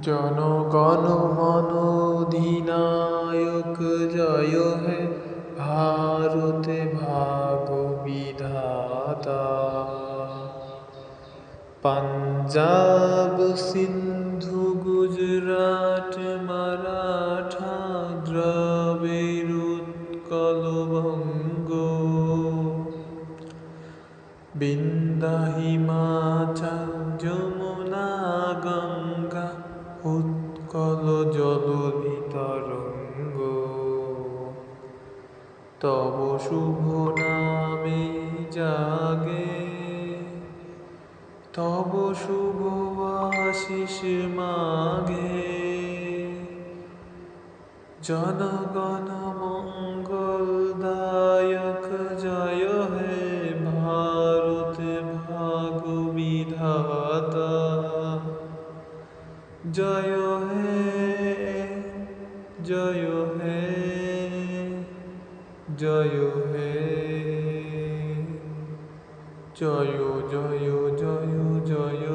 জনগণ মন অধিনায়ক জয় হে ভারতে ভাগ বিধাতা। পাঞ্জাব, সিন্ধু, গুজরাট, মারাঠা দ্রাবিড় উৎকল বঙ্গ। বিন্দা হিমাচল, যমুনা গঙ্গা উৎকল জলধি তরঙ্গ তব শুভ নামে জাগে। তব শুভ আশিস মাগে। জনগণ মঙ্গল দায়ক জয় হে ভারত ভাগ বিধাতা। जयो है जयो है जयो है। जयो जयो जयो जयो।